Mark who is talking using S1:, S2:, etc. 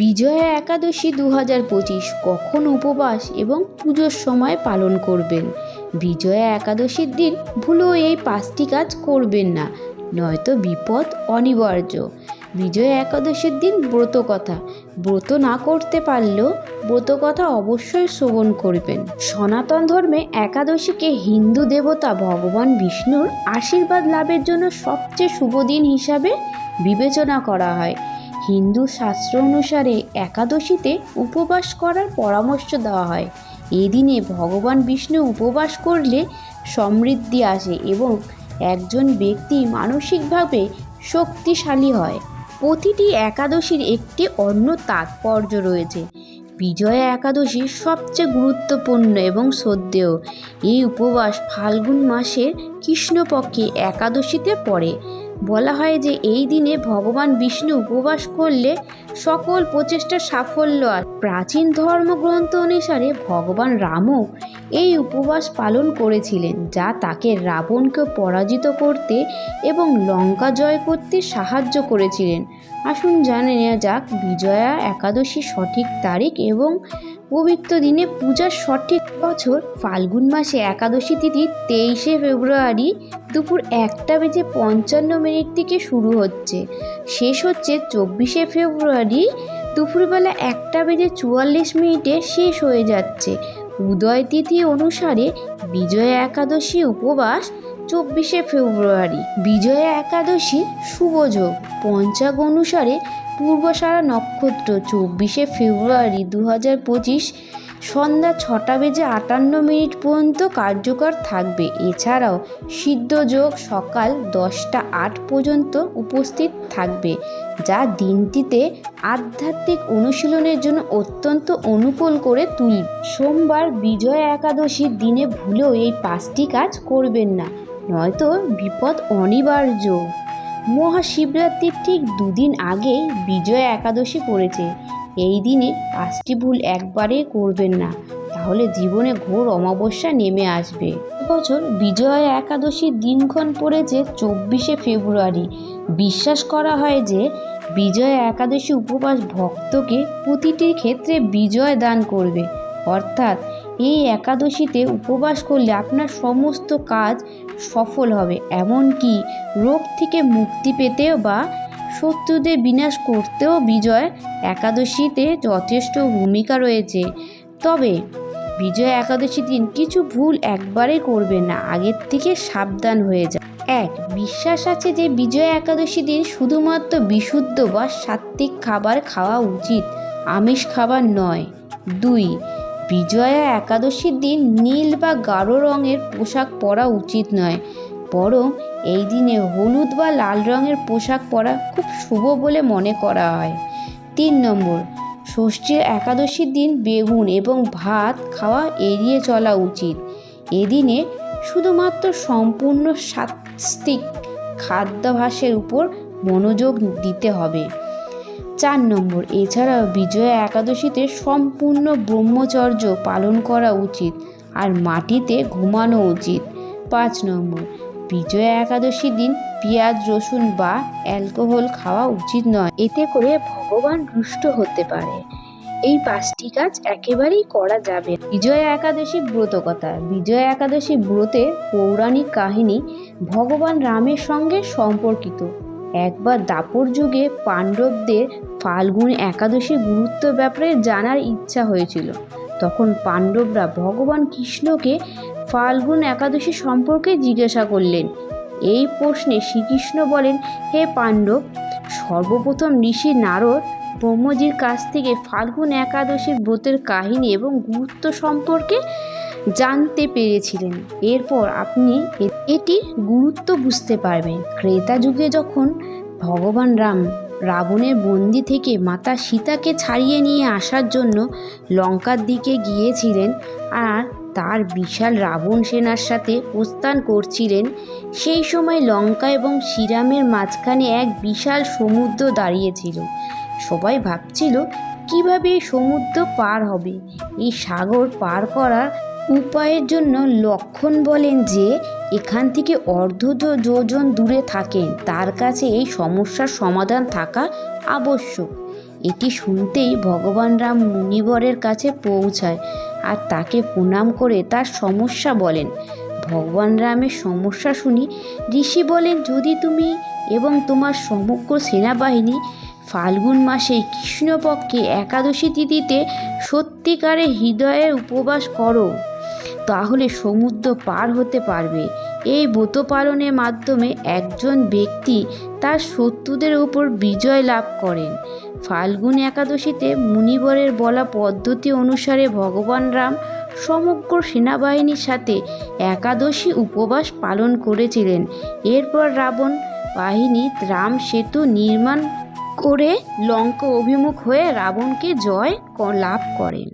S1: বিজয়া একাদশী দু হাজার পঁচিশ কখন উপবাস এবং পুজোর সময় পালন করবেন? বিজয়া একাদশীর দিন ভুলেও এই পাঁচটি কাজ করবেন না, নয়তো বিপদ অনিবার্য। বিজয়া একাদশীর দিন ব্রত কথা। ব্রত না করতে পারলেও ব্রত কথা অবশ্যই শ্রবণ করবেন। সনাতন ধর্মে একাদশীকে হিন্দু দেবতা ভগবান বিষ্ণুর আশীর্বাদ লাভের জন্য সবচেয়ে শুভ দিন হিসাবে বিবেচনা করা হয়। হিন্দু শাস্ত্র অনুসারে একাদশীতে উপবাস করার পরামর্শ দেওয়া হয়। এই দিনে ভগবান বিষ্ণু উপবাস করলে সমৃদ্ধি আসে এবং একজন ব্যক্তি মানসিকভাবে শক্তিশালী হয়। প্রতিটি একাদশীর একটি অন্য তাৎপর্য রয়েছে। বিজয়া একাদশী সবচেয়ে গুরুত্বপূর্ণ এবং শ্রদ্ধেয়। এই উপবাস ফাল্গুন মাসের কৃষ্ণপক্ষে একাদশীতে পড়ে। বলা হয় যে এই দিনে ভগবান বিষ্ণু উপবাস করলে সকল প্রচেষ্টার সাফল্য আর প্রাচীন ধর্মগ্রন্থ অনুসারে ভগবান রামও এই উপবাস পালন করেছিলেন, যা তাকে রাবণকে পরাজিত করতে এবং লঙ্কা জয় করতে সাহায্য করেছিলেন। আসুন জানে নেওয়া যাক, বিজয়া একাদশী সঠিক তারিখ এবং পবিত্র দিনে পূজার সঠিক বছর ফাল্গুন মাসে একাদশী তিথি তেইশে ফেব্রুয়ারি দুপুর একটা বেজে পঞ্চান্ন মিনিট থেকে শুরু হচ্ছে। শেষ হচ্ছে চব্বিশে ফেব্রুয়ারি। দুপুরবেলা একটা বেজে চুয়াল্লিশ মিনিটে শেষ হয়ে যাচ্ছে। উদয় তিথি অনুসারে বিজয়া একাদশী উপবাস চব্বিশে ফেব্রুয়ারি। বিজয়া একাদশী শুভযোগ পঞ্চাগ অনুসারে পূর্বসারা নক্ষত্র চব্বিশে ফেব্রুয়ারি দু হাজার পঁচিশ সন্ধ্যা ছটা বেজে আটান্ন মিনিট পর্যন্ত কার্যকর থাকবে। এছাড়াও সিদ্ধ যোগ সকাল দশটা আট পর্যন্ত উপস্থিত থাকবে, যা দিনটিতে আধ্যাত্মিক অনুশীলনের জন্য অত্যন্ত অনুকূল করে তুলবে সোমবার বিজয়া একাদশীর দিনে ভুলেও এই পাঁচটি কাজ করবেন না, নয়তো বিপদ অনিবার্য। মহাশিবরাত্রির ঠিক দুদিন আগেই বিজয়া একাদশী পড়েছে। এই দিনে পাঁচটি ভুল একবারে করবেন না, তাহলে জীবনে ঘোর অমাবস্যা নেমে আসবে। বছর বিজয়া একাদশীর দিনক্ষণ পড়েছে চব্বিশে ফেব্রুয়ারি। বিশ্বাস করা হয় যে বিজয়া একাদশী উপবাস ভক্তকে প্রতিটি ক্ষেত্রে বিজয় দান করবে। অর্থাৎ এই একাদশীতে উপবাস করলে আপনার সমস্ত কাজ সফল হবে, এমনকি রোগ থেকে মুক্তি পেতেও বা শত্রুদের বিনাশ করতেও বিজয় একাদশীতে যথেষ্ট ভূমিকা রয়েছে। তবে বিজয় একাদশী দিন কিছু ভুল একবারে করবে না, আগের থেকে সাবধান হয়ে যায় এক, বিশ্বাস আছে যে বিজয় একাদশী দিন শুধুমাত্র বিশুদ্ধ বা সাত্ত্বিক খাবার খাওয়া উচিত, আমিষ খাবার নয়। দুই, বিজয়া একাদশীর দিন নীল বা গাঢ় রঙের পোশাক পরা উচিত নয়। বরং এই দিনে হলুদ বা লাল রঙের পোশাক পরা খুব শুভ বলে মনে করা হয়। তিন নম্বর, ষষ্ঠীর একাদশীর দিন বেগুন এবং ভাত খাওয়া এড়িয়ে চলা উচিত। এদিনে শুধুমাত্র সম্পূর্ণ সাত্ত্বিক খাদ্যাভাসের উপর মনোযোগ দিতে হবে। চার নম্বর, এছাড়াও বিজয়া একাদশীতে সম্পূর্ণ ব্রহ্মচর্য পালন করা উচিত আর মাটিতে ঘুমানো উচিত। পাঁচ নম্বর বিজয়া একাদশীর দিন পেঁয়াজ, রসুন বা অ্যালকোহল খাওয়া উচিত নয়। এতে করে ভগবান রুষ্ট হতে পারে। এই পাঁচটি কাজ একেবারেই করা যাবে। বিজয়া একাদশী ব্রত কথা। বিজয়া একাদশী ব্রতের পৌরাণিক কাহিনী ভগবান রামের সঙ্গে সম্পর্কিত। একবার দাপর যুগে পাণ্ডবদের ফাল্গুন একাদশীর গুরুত্ব ব্যাপারে জানার ইচ্ছা হয়েছিল। তখন পাণ্ডবরা ভগবান কৃষ্ণকে ফাল্গুন একাদশী সম্পর্কে জিজ্ঞাসা করলেন। এই প্রশ্নে শ্রীকৃষ্ণ বলেন, হে পাণ্ডব, সর্বপ্রথম ঋষি নারদ ব্রহ্মজির কাছ থেকে ফাল্গুন একাদশীর ব্রতের কাহিনী এবং গুরুত্ব সম্পর্কে জানতে পেরেছিলেন। এরপর আপনি এটি গুরুত্ব বুঝতে পারবেন। ক্রেতা যুগে যখন ভগবান রাম রাবণের বন্দি থেকে মাতা সীতাকে ছাড়িয়ে নিয়ে আসার জন্য লঙ্কার দিকে গিয়েছিলেন, আর তার বিশাল রাবণ সেনার সাথে প্রস্থান করছিলেন, সেই সময় লঙ্কা এবং শ্রীরামের মাঝখানে এক বিশাল সমুদ্র দাঁড়িয়েছিল। সবাই ভাবছিল, কীভাবে এই সমুদ্র পার হবে? এই সাগর পার করার উপায়ের জন্য লক্ষণ বলেন যে, এখান থেকে অর্ধ যোজন দূরে থাকেন। তার কাছে এই সমস্যার সমাধান থাকা আবশ্যক। এটি শুনতেই ভগবান রাম মুনিবরের কাছে পৌঁছায় আর তাকে প্রণাম করে তার সমস্যা বলেন। ভগবান রামের সমস্যা শুনি ঋষি বলেন, যদি তুমি এবং তোমার সমগ্র সেনাবাহিনী ফাল্গুন মাসে কৃষ্ণপক্ষে একাদশী তিথিতে সত্যিকারে হৃদয়ের উপবাস করো, তাহলে সমুদ্র পার হতে পারবে। এই ব্রত পালনের মাধ্যমে একজন ব্যক্তি তার শত্রুদের উপর বিজয় লাভ করেন। ফাল্গুন একাদশীতে মুনিবরের বলা পদ্ধতি অনুসারে ভগবান রাম সমগ্র সেনাবাহিনীর সাথে একাদশী উপবাস পালন করেছিলেন। এরপর রাবণ বাহিনী রাম সেতু নির্মাণ করে লঙ্কা অভিমুখ হয়ে রাবণকে জয় লাভ করেন।